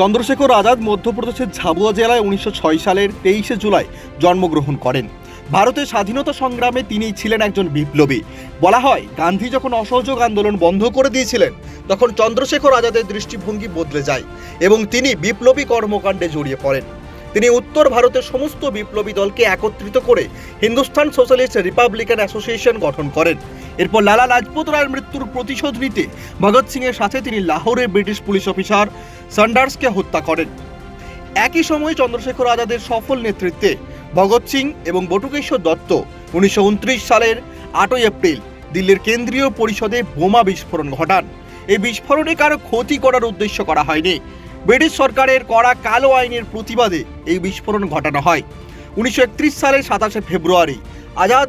চন্দ্রশেখর আজাদ মধ্যপ্রদেশের ঝাবুয়া জেলায় উনিশশো ছয় সালের তেইশে জুলাই জন্মগ্রহণ করেন। ভারতের স্বাধীনতা সংগ্রামে তিনি ছিলেন একজন বিপ্লবী। বলা হয়, গান্ধী যখন অসহযোগ আন্দোলন বন্ধ করে দিয়েছিলেন, তখন চন্দ্রশেখর আজাদের দৃষ্টিভঙ্গি বদলে যায় এবং তিনি বিপ্লবী কর্মকাণ্ডে জড়িয়ে পড়েন। তিনি উত্তর ভারতের সমস্ত বিপ্লবী দলকে একত্রিত করে হিন্দুস্তান সোশ্যালিস্ট রিপাবলিকান অ্যাসোসিয়েশন গঠন করেন। এরপর লালা লাজপত রায়ের মৃত্যুর প্রতিশোধ নিতে ভগৎ সিং এর সাথে তিনি লাহোরের ব্রিটিশ পুলিশ অফিসার সান্ডার্সকে হত্যা করেন। একই সময়ে চন্দ্রশেখর আজাদের সফল নেতৃত্বে ভগৎ সিং এবং বটুকেশ্বর দত্ত উনিশশো উনত্রিশ সালের আটই এপ্রিল দিল্লির কেন্দ্রীয় পরিষদে বোমা বিস্ফোরণ ঘটান। এই বিস্ফোরণে কারও ক্ষতি করার উদ্দেশ্য করা হয়নি। ব্রিটিশ সরকারের করা কালো আইনের প্রতিবাদে এই বিস্ফোরণ ঘটানো হয়। উনিশশো একত্রিশ সালের সাতাশে ফেব্রুয়ারি আজাদ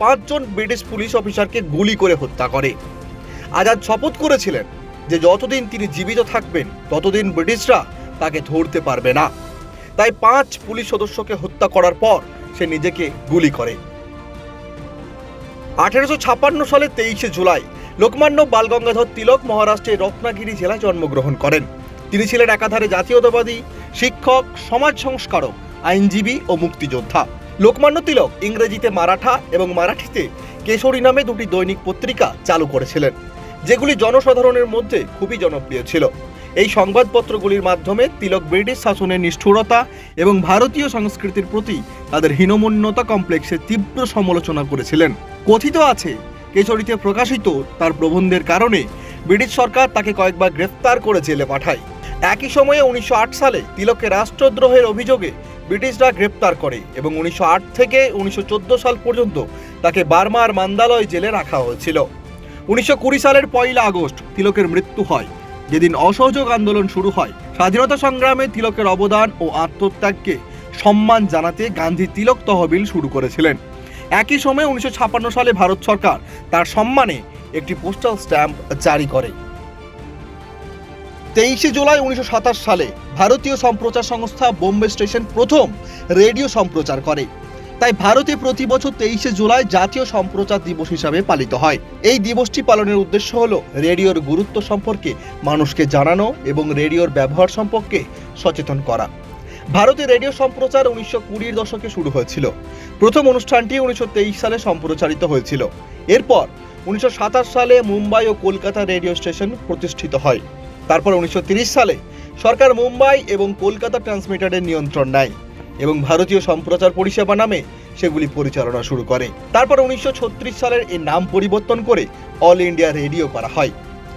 পাঁচজন ব্রিটিশ পুলিশ অফিসারকে গুলি করে হত্যা করে। আজাদ শপথ করেছিলেন যে যতদিন তিনি জীবিত থাকবেন, ততদিন ব্রিটিশরা তাকে ধরতে পারবে না। তাই পাঁচ পুলিশ সদস্যকে হত্যা করার পর সে নিজেকে গুলি করে। আঠেরোশো ছাপ্পান্ন সালের তেইশে জুলাই লোকমান্য বালগঙ্গাধর তিলক মহারাষ্ট্রের রত্নাগিরি জেলায় জন্মগ্রহণ করেন। তিনি ছিলেন একাধারে জাতীয়তাবাদী, শিক্ষক, সমাজ সংস্কারক, আইনজীবী ও মুক্তিযোদ্ধা। লোকমান্য তিলক ইংরেজিতে মারাঠা এবং মারাঠিতে কেশরী নামে দুটি দৈনিক পত্রিকা চালু করেছিলেন। যেগুলি জনসাধারণের মধ্যে খুবই জনপ্রিয় ছিল। এই সংবাদপত্রগুলির মাধ্যমে তিলক ব্রিটিশ শাসনের নিষ্ঠুরতা এবং ভারতীয় সংস্কৃতির প্রতি তাদের হীনমন্যতা কমপ্লেক্সের তীব্র সমালোচনা করেছিলেন। কথিত আছে, কেশরীতে প্রকাশিত তার প্রবন্ধের কারণে ব্রিটিশ সরকার তাকে কয়েকবার গ্রেফতার করে জেলে পাঠায়। একই সময়ে উনিশশো আট সালে তিলককে রাষ্ট্রদ্রোহের অভিযোগে ব্রিটিশরা গ্রেপ্তার করে এবং উনিশশো আট থেকে উনিশশো চোদ্দ সাল পর্যন্ত তাকে বার্মার মান্দালয় জেলে রাখা হয়েছিল। উনিশশো কুড়ি সালের পয়লা আগস্ট তিলকের মৃত্যু হয়। যেদিন অসহযোগ আন্দোলন শুরু হয়, স্বাধীনতা সংগ্রামে তিলকের অবদান ও আত্মত্যাগকে সম্মান জানাতে গান্ধী তিলক তহবিল শুরু করেছিলেন। একই সময়ে উনিশশো সালে ভারত সরকার তার সম্মানে একটি পোস্টাল স্ট্যাম্প জারি করে। তেইশে জুলাই উনিশশো সাতাশ সালে ভারতীয় সম্প্রচার সংস্থা বোম্বে স্টেশন প্রথম রেডিও সম্প্রচার করে। তাই ভারতে প্রতি বছর তেইশে জুলাই জাতীয় সম্প্রচার দিবস হিসাবে পালিত হয়। এই দিবসটি পালনের উদ্দেশ্য হল রেডিওর গুরুত্ব সম্পর্কে মানুষকে জানানো এবং রেডিওর ব্যবহার সম্পর্কে সচেতন করা। ভারতে রেডিও সম্প্রচার উনিশশো কুড়ির দশকে শুরু হয়েছিল। প্রথম অনুষ্ঠানটি উনিশশো তেইশ সালে সম্প্রচারিত হয়েছিল। এরপর উনিশশো সাতাশ সালে মুম্বাই ও কলকাতা রেডিও স্টেশন প্রতিষ্ঠিত হয়। তারপর উনিশশো সালে সরকার মুম্বাই এবং কলকাতা ট্রান্সমিটারের নিয়ন্ত্রণ নেয়। এবং ভারতীয় সম্প্রচার পরিষেবা নামে সেগুলি পরিচালনা শুরু করে। তারপর উনিশশো ছত্রিশ সালের এর নাম পরিবর্তন করে অল ইন্ডিয়া রেডিও করা হয়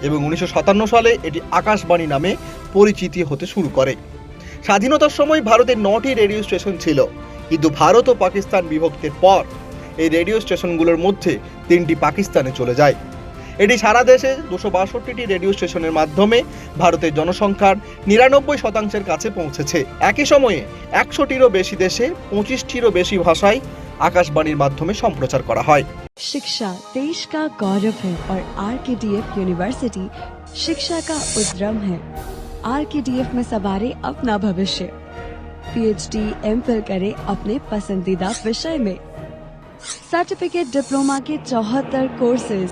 এবং উনিশশো সাতান্ন সালে এটি আকাশবাণী নামে পরিচিতি হতে শুরু করে। স্বাধীনতার সময় ভারতের নটি রেডিও স্টেশন ছিল, কিন্তু ভারত ও পাকিস্তান বিভক্তের পর এই রেডিও স্টেশনগুলোর মধ্যে তিনটি পাকিস্তানে চলে যায়। এটি সারা দেশে দুশো বাষট্টিটি রেডিও স্টেশনের মাধ্যমে ভারতের জনসংখ্যার নিরানব্বই শতাংশের কাছে পৌঁছেছে একই সময়ে একশোটিরও বেশি দেশে পঁচিশটিরও বেশি ভাষায় আকাশবাণীর মাধ্যমে সম্প্রচার করা হয় शिक्षा देश का गौरव है और are K D F university शिक्षा का उद्यम है आर के डी एफ में सवारे अपना भविष्य पीएचडी एम फिल करे अपने पसंदीदा विषय में सर्टिफिकेट डिप्लोमा के चौहत्तर courses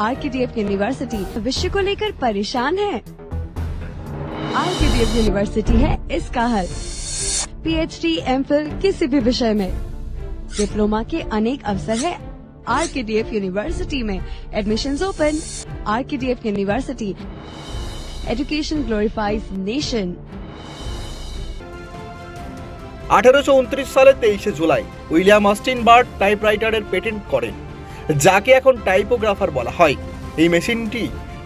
are K D F university भविष्य को लेकर परेशान है are K D F university है इसका हल पीएचडी एमफिल किसी भी विषय में डिप्लोमा के अनेक अवसर है R K D F university में admission open R K D F university education glorifies nation আঠেরোশো উনত্রিশ সালে তেইশে July William Austin bird টাইপরাইটারের patent করেন যাকে এখন টাইপোগ্রাফার বলা হয়। এই মেশিনটি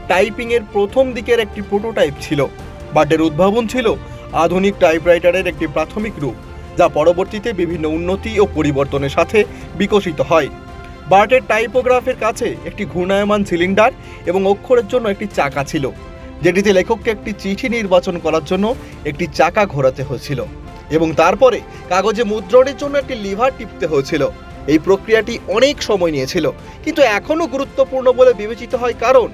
টাইপিংয়ের প্রথম দিকের একটি প্রোটোটাইপ ছিল। বার্ডের উদ্ভাবন ছিল আধুনিক টাইপরাইটারের একটি প্রাথমিক রূপ, যা পরবর্তীতে বিভিন্ন উন্নতি ও পরিবর্তনের সাথে বিকশিত হয়। বার্টের টাইপোগ্রাফের কাছে একটি ঘূর্ণায়মান সিলিন্ডার এবং অক্ষরের জন্য একটি চাকা ছিল, যেটিতে লেখককে একটি চিঠি নির্বাচন করার জন্য একটি চাকা ঘোরাতে হয়েছিল এবং তারপরে কাগজে মুদ্রণের জন্য একটি লিভার টিপতে হয়েছিল। এই প্রক্রিয়াটি অনেক সময় নিয়েছিল, কিন্তু এখনও গুরুত্বপূর্ণ বলে বিবেচিত হয় কারণ,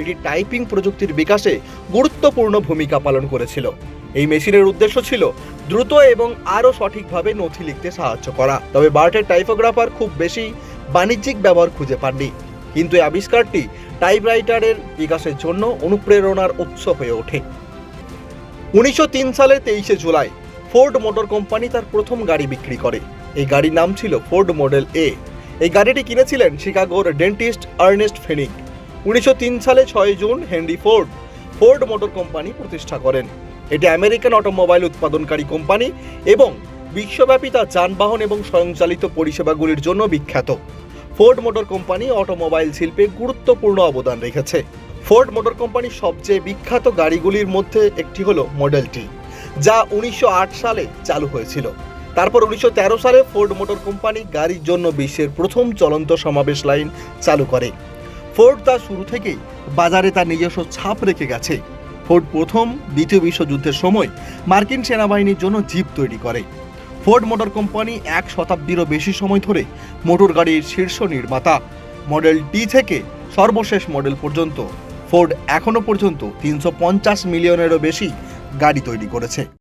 এটি টাইপিং প্রযুক্তির বিকাশে গুরুত্বপূর্ণ ভূমিকা পালন করেছিল। এই মেশিনের উদ্দেশ্য ছিল দ্রুত এবং আরও সঠিকভাবে নথি লিখতে সাহায্য করা। তবে বার্টের টাইপোগ্রাফার খুব বেশি বাণিজ্যিক ব্যবহার খুঁজে পাননি, কিন্তু এই আবিষ্কারটি টাইপরাইটারের বিকাশের জন্য অনুপ্রেরণার উৎস হয়ে ওঠে। উনিশশো সালের তেইশে জুলাই, ফোর্ড মোটর কোম্পানি তার প্রথম গাড়ি বিক্রি করে। এই গাড়ির নাম ছিল ফোর্ড মডেল এ এই গাড়িটি কিনেছিলেন শিকাগোর ডেন্টিস্ট আর্নেস্ট ফেনিক উনিশশো তিন সালে ছয় June Henry Ford Ford motor company প্রতিষ্ঠা করেন। এটি আমেরিকান অটোমোবাইল উৎপাদনকারী কোম্পানি এবং বিশ্বব্যাপী তার যানবাহন এবং স্বয়ংচালিত পরিষেবাগুলির জন্য বিখ্যাত। ফোর্ড মোটর কোম্পানি অটোমোবাইল শিল্পে গুরুত্বপূর্ণ অবদান রেখেছে। ফোর্ড মোটর কোম্পানির সবচেয়ে বিখ্যাত গাড়িগুলির মধ্যে একটি হলো মডেল টি যা উনিশশো আট সালে চালু হয়েছিল। তারপর উনিশশো তেরো সালে ফোর্ড মোটর কোম্পানি গাড়ির জন্য বিশ্বের প্রথম চলন্ত সমাবেশ লাইন চালু করে। ফোর্ড তার শুরু থেকেই বাজারে তার নিজস্ব ছাপ রেখে গেছে। ফোর্ড প্রথম দ্বিতীয় বিশ্বযুদ্ধের সময় মার্কিন সেনাবাহিনীর জন্য জিপ তৈরি করে। ফোর্ড মোটর কোম্পানি এক শতাব্দীরও বেশি সময় ধরে মোটর গাড়ির শীর্ষ নির্মাতা। মডেল টি থেকে সর্বশেষ মডেল পর্যন্ত ফোর্ড এখনও পর্যন্ত তিনশো পঞ্চাশ মিলিয়নেরও বেশি গাড়ি তৈরি করেছে।